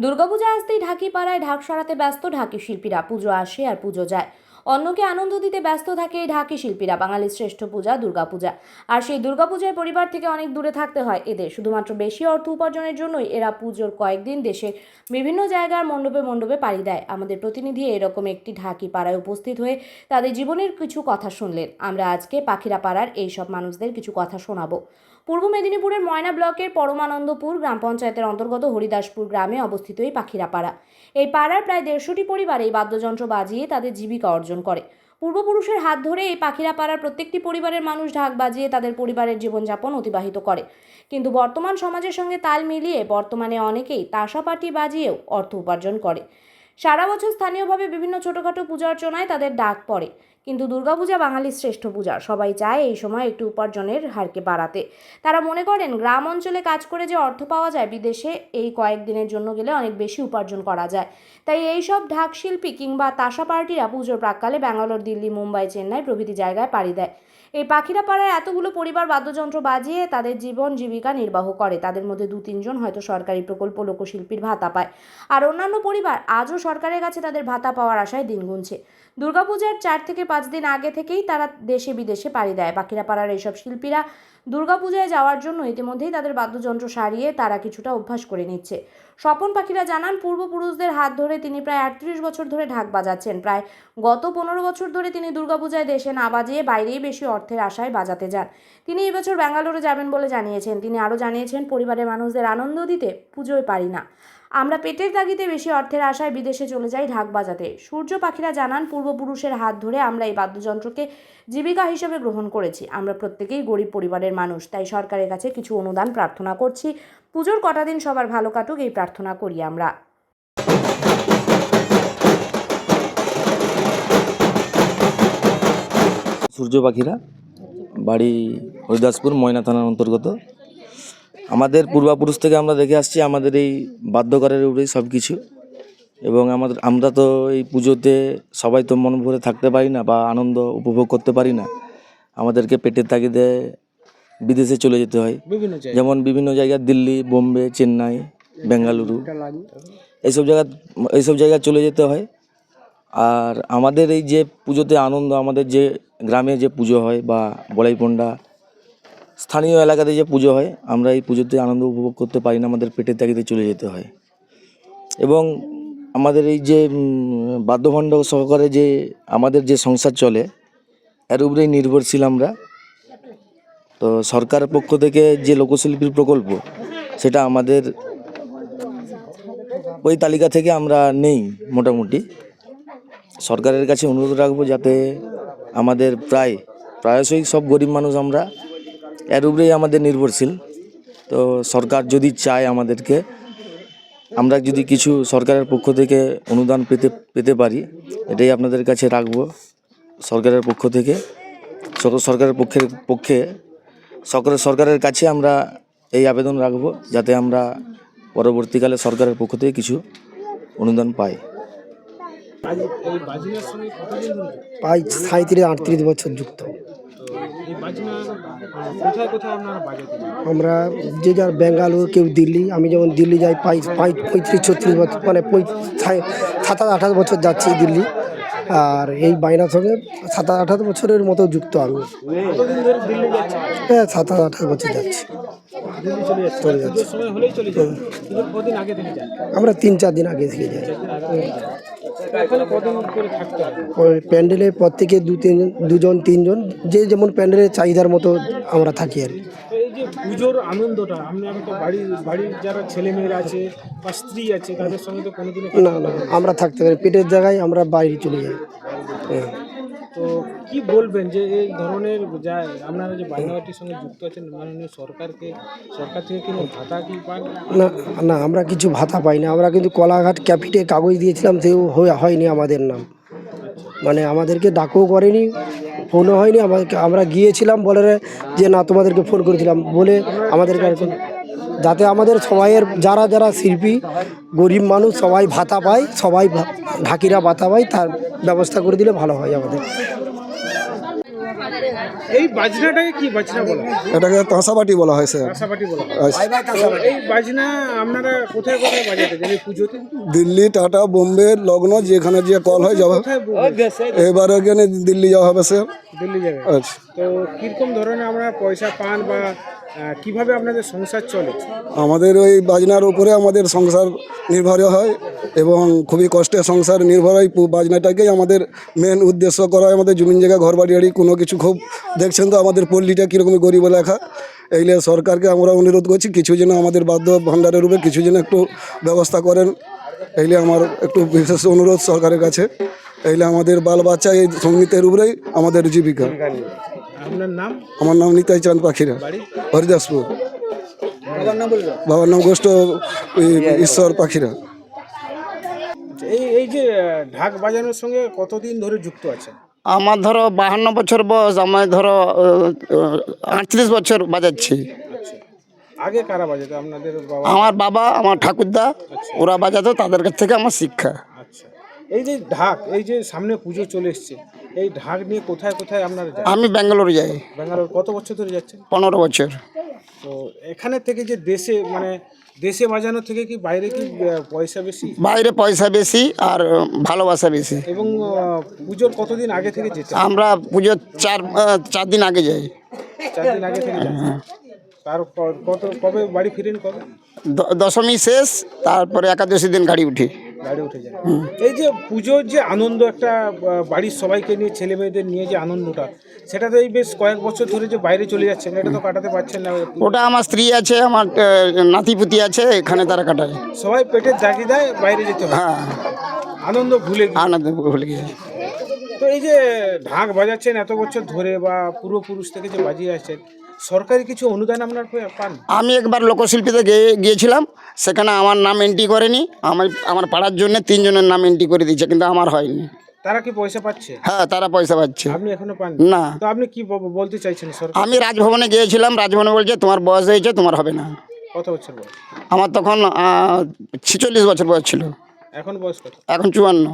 দুর্গাপূজা আসতেই ঢাকি পাড়ায় ঢাক সরাতে ব্যস্ত ঢাকি শিল্পীরা। পুজো আসে আর পুজো যায়। অন্যকে আনন্দ দিতে ব্যস্ত থাকে এই ঢাকি শিল্পীরা। বাঙালির শ্রেষ্ঠ পূজা দুর্গাপূজা। আর সেই দুর্গাপূজায় পরিবার থেকে অনেক দূরে থাকতে হয় এদের। শুধুমাত্র বেশি অর্থ উপার্জনের জন্যই এরা পুজোর কয়েকদিন দেশে বিভিন্ন জায়গার মণ্ডপে মণ্ডপে পাড়ি দেয়। আমাদের প্রতিনিধি এরকম একটি ঢাকি পাড়ায় উপস্থিত হয়ে তাদের জীবনের কিছু কথা শুনলেন। আমরা আজকে পাখিরা পাড়ার এইসব মানুষদের কিছু কথা শোনাবো। পূর্ব মেদিনীপুরের ময়না ব্লকের পরমানন্দপুর গ্রাম পঞ্চায়েতের অন্তর্গত হরিদাসপুর গ্রামে অবস্থিত এই পাখিরাপাড়া এই পাড়ার প্রায় দেড়শোটি পরিবার এই বাদ্যযন্ত্র বাজিয়ে তাদের জীবিকা অর্জন করে। পূর্বপুরুষের হাত ধরে এই পাখিরাপাড়ার প্রত্যেকটি পরিবারের মানুষ ঢাক বাজিয়ে তাদের পরিবারের জীবনযাপন অতিবাহিত করে। কিন্তু বর্তমান সমাজের সঙ্গে তাল মিলিয়ে বর্তমানে অনেকেই তাসাপাটি বাজিয়েও অর্থ উপার্জন করে। সারা বছর স্থানীয়ভাবে বিভিন্ন ছোটোখাটো পূজা অর্চনায় তাদের ডাক পড়ে। কিন্তু দুর্গাপূজা বাঙালির শ্রেষ্ঠ পূজা। সবাই চায় এই সময় একটু উপার্জনের হারকে বাড়াতে। তারা মনে করেন, গ্রাম অঞ্চলে কাজ করে যে অর্থ পাওয়া যায় বিদেশে, এই কয়েকদিনের জন্য গেলে অনেক বেশি উপার্জন করা যায়। তাই এই সব ঢাক শিল্পী কিংবা তাসা পার্টিরা পুজোর প্রাককালে ব্যাঙ্গালোর, দিল্লি, মুম্বাই, চেন্নাই প্রভৃতি জায়গায় পাড়ি দেয়। এই পাখিরা পাড়ায় এতগুলো পরিবার বাদ্যযন্ত্র বাজিয়ে তাদের জীবন জীবিকা নির্বাহ করে। তাদের মধ্যে দু তিনজন হয়তো সরকারি প্রকল্প লোকশিল্পীর ভাতা পায়। আর অন্যান্য পরিবার আজও সরকারের কাছে তাদের ভাতা পাওয়ার আশায় দিন গুনছে। দুর্গাপূজার চার থেকে পাঁচ দিন আগে থেকেই তারা দেশে বিদেশে পাড়ি দেয়। পাখিরা পাড়ার এইসব শিল্পীরা দুর্গাপূজায় যাওয়ার জন্য ইতিমধ্যেই তাদের বাদ্যযন্ত্র সারিয়ে তারা কিছুটা অভ্যাস করে নিচ্ছে। স্বপন পাখিরা জানান, পূর্বপুরুষদের হাত ধরে তিনি প্রায় আটত্রিশ বছর ধরে ঢাক বাজাচ্ছেন। প্রায় গত পনেরো বছর ধরে তিনি দুর্গাপূজায় দেশে না বাজিয়ে বাইরেই বেশি অর্থের আশায় বাজাতে যান। তিনি এবছর ব্যাঙ্গালোরে যাবেন বলে জানিয়েছেন। তিনি আরও জানিয়েছেন, পরিবারের মানুষদের আনন্দ দিতে পুজোয় পারি না। আমরা পেটের তাগিতে বেশি অর্থের আশায় বিদেশে চলে যাই ঢাক বাজাতে। সূর্য পাখিরা জানান, পূর্বপুরুষের হাত ধরে আমরা এই বাদ্যযন্ত্রকে জীবিকা হিসেবে গ্রহণ করেছি। আমরা প্রত্যেকেই গরিব পরিবারের মানুষ, তাই সরকারের কাছে কিছু অনুদান প্রার্থনা করছি। পুজোর কটা দিন সবার ভালো কাটুক, এই প্রার্থনা করি আমরা। সূর্য পাখিরা, বাড়ি হরিদাসপুর, ময়না থানার অন্তর্গত। আমাদের পূর্বাপুরুষ থেকে আমরা দেখে আসছি আমাদের এই বাদ্যকরের উপরেই সব কিছু এবং আমাদের আমরা তো এই পুজোতে সবাই তো মন ভরে থাকতে পারি না বা আনন্দ উপভোগ করতে পারি না। আমাদেরকে পেটের তাগিদে বিদেশে চলে যেতে হয়। যেমন বিভিন্ন জায়গায় দিল্লি বোম্বে চেন্নাই বেঙ্গালুরু এইসব জায়গা এইসব জায়গায় চলে যেতে হয়। আর আমাদের এই যে পুজোতে আনন্দ আমাদের যে গ্রামে যে পুজো হয় বা বলাইপন্ডা স্থানীয় এলাকাতে যে পুজো হয়, আমরা এই পুজোতে আনন্দ উপভোগ করতে পারি না, আমাদের পেটের তাগিদে চলে যেতে হয়। এবং আমাদের এই যে বাদ্যভণ্ড সহকারে যে আমাদের যে সংসার চলে, এর উপরেই নির্ভরশীল আমরা। তো সরকারের পক্ষ থেকে যে লোকশিল্পীর প্রকল্প, সেটা আমাদের ওই তালিকা থেকে আমরা নেই মোটামুটি। সরকারের কাছে অনুরোধ রাখব যাতে আমাদের প্রায়, প্রায়শই সব গরিব মানুষ আমরা এর উপরেই আমাদের নির্ভরশীল। তো সরকার যদি চায় আমাদেরকে, আমরা যদি কিছু সরকারের পক্ষ থেকে অনুদান পেতে পেতে পারি, এটাই আপনাদের কাছে রাখব সরকারের পক্ষ থেকে। সর- সরকারের পক্ষের পক্ষে সরকারের সরকারের কাছে আমরা এই আবেদন রাখব যাতে আমরা পরবর্তীকালে সরকারের পক্ষ থেকে কিছু অনুদান পাই। প্রায় সাঁত্রিশ আটত্রিশ বছর যুক্ত। এই বাজনা কোথায় কোথায় আপনারা বাজাতে আমরা যে যার বেঙ্গালুরু কেউ দিল্লি আমি যেমন দিল্লি যাই পাই পাই পঁয়ত্রিশ ছত্রিশ বছর মানে সাতাশ আঠাশ বছর যাচ্ছি দিল্লি। আর এই বাইনার সঙ্গে সাতাশ আঠাশ বছরের মতো যুক্ত আমি। হ্যাঁ সাতাশ আঠাশ বছর যাচ্ছি। চলে যাচ্ছে। আমরা তিন চার দিন আগে থেকে যাই। তো প্যান্ডেলের পর ওই প্রত্যেকে দু তিন দুজন তিনজন যে যেমন প্যান্ডেলের চাহিদার মতো আমরা থাকি আর কি। যে পুজোর আনন্দটা আপনার তো বাড়ির বাড়ির যারা ছেলে মেয়েরা আছে বা স্ত্রী আছে তাদের সঙ্গে তো কোনোদিনও না না আমরা থাকতে পারি পেটের জায়গায় আমরা বাইরে চলে যাই। হ্যাঁ। তো কি বলবেন যে এই ধরনের যা আপনারা যে বায়নাবাটির সঙ্গে যুক্ত আছেন, মাননীয় সরকারকে, সরকার থেকে কোনো ভাতা কি পান? না না, আমরা কিছু ভাতা পাই না। আমরা কিন্তু কলাঘাট ক্যাপিটে কাগজ দিয়েছিলাম, সেও হয়নি আমাদের নাম। মানে আমাদেরকে ডাকও করেনি, ফোনও হয়নি। আমাদেরকে আমরা গিয়েছিলাম বলে যে না, তোমাদেরকে ফোন করেছিলাম বলে আমাদেরকে যাতে আমাদের সবাইয়ের যারা যারা শিল্পী গরিব মানুষ সবাই ভাতা পায় সবাই ঢাকিরা ভাতা পায় তার ব্যবস্থা করে দিলে ভালো হয় আমাদের। এই বাজনাটাকে কি বাজনা বলা? এটাকে তাঁসাবাটি বলা হয় স্যার। বলা হয়। আচ্ছা। এই বাজনা আপনারা কোথায় কোথায় বাজাতে? দেন পুজোতে? দিল্লি টাটা বোম্বে লগ্ন যেখানে যে কল হয় যাবে কোথায় এবার ওখানে দিল্লি যাওয়া হবে স্যার। দিল্লি যাবে। আচ্ছা। তো কীরকম ধরনের আপনারা পয়সা পান বা কীভাবে আপনাদের সংসার চলে? আমাদের ওই বাজনার উপরে আমাদের সংসার নির্ভর হয় এবং খুবই কষ্টে সংসার নির্ভর হয়। বাজনাটাকেই আমাদের মেন উদ্দেশ্য করা হয়। আমাদের জমিন জায়গা ঘর বাড়ি কোনো কিছু খুব দেখছেন তো আমাদের পল্লীটা কীরকম গরিব লেখা এইলে সরকারকে আমরা অনুরোধ করছি, কিছু যেন আমাদের বাদ্য ভাণ্ডারের উপরে কিছু যেন একটু ব্যবস্থা করেন। এইলে আমার একটু বিশেষ অনুরোধ সরকারের কাছে। এইলে আমাদের বাল বাচ্চা এই সঙ্গীতের উপরেই আমাদের জীবিকা। আপনার নাম? আমার নাম নিতাই চাঁদ পাখিরা হরিদাসপুর। বাবার নাম গোষ্ঠ ঈশ্বর পাখিরা। এই এই যে ঢাক বাজানোর সঙ্গে কতদিন ধরে যুক্ত আছেন? আমার ধরো বাহান্ন বছর বয়স আমার ধরো আটত্রিশ বছর বাজাচ্ছি। আচ্ছা। আগে কারা বাজাতো? আপনাদের বাবা? আমার বাবা আমার ঠাকুরদা ওরা বাজাতো তাদের কাছ থেকে আমার শিক্ষা। আচ্ছা। এই যে ঢাক এই যে সামনে পুজো চলে এসছে এই ঢাক নিয়ে কোথায় কোথায় আপনারা যান? আমি ব্যাঙ্গালোর যাই। ব্যাঙ্গালোর কত বছর ধরে যাচ্ছেন? পনেরো বছর। তো এখানে থেকে যে দেশে মানে দেশে বাজানো থেকে কি বাইরে কি পয়সা বেশি? বাইরে পয়সা বেশি আর ভালোবাসা বেশি। এবং পুজোর কতদিন আগে থেকে যেতে? আমরা পুজোর চার চার দিন আগে যাই। চার দিন আগে থেকে যান তারপর কত কবে বাড়ি ফিরেন কবে? দশমী শেষ তারপরে একাদশী দিন গাড়ি উঠি। গাড়ি উঠে যায়। এই যে পুজোর যে আনন্দ একটা বাড়ির সবাইকে নিয়ে ছেলে মেয়েদের নিয়ে যে আনন্দটা সেটা তো এই বেশ কয়েক বছর ধরে যে বাইরে চলে যাচ্ছেন এটা তো কাটাতে পারছেন না। ওটা আমার স্ত্রী আছে আমার নাতিপুতি আছে এখানে তারা কাটায়। সবাই পেটের দাগি দেয় বাইরে যেতে হয়। হ্যাঁ। আনন্দ ভুলে আনন্দ ভুলে গিয়ে। তো এই যে ঢাক বাজাচ্ছেন এত বছর ধরে বা পূর্বপুরুষ থেকে যে বাজিয়ে আসছেন সরকারি কিছু অনুদান আপনার পান? আমি একবার লোকশিল্পীতে গিয়ে গিয়েছিলাম সেখানে আমার নাম এন্ট্রি করেনি আমার আমার পাড়ার জন্য তিনজনের নাম এন্ট্রি করে দিয়েছে কিন্তু আমার হয়নি। তারা কি পয়সা পাচ্ছে? হ্যাঁ তারা পয়সা পাচ্ছে। আপনি এখনও পান না। তো আপনি কি বলতে চাইছেন সরকার? আমি রাজভবনে গিয়েছিলাম রাজভবনে বলছে তোমার বয়স হয়েছে তোমার হবে না। কত বছর বয়স? আমার তখন ছেচল্লিশ বছর বয়স ছিল। এখন বয়স কত? এখন চুয়ান্ন।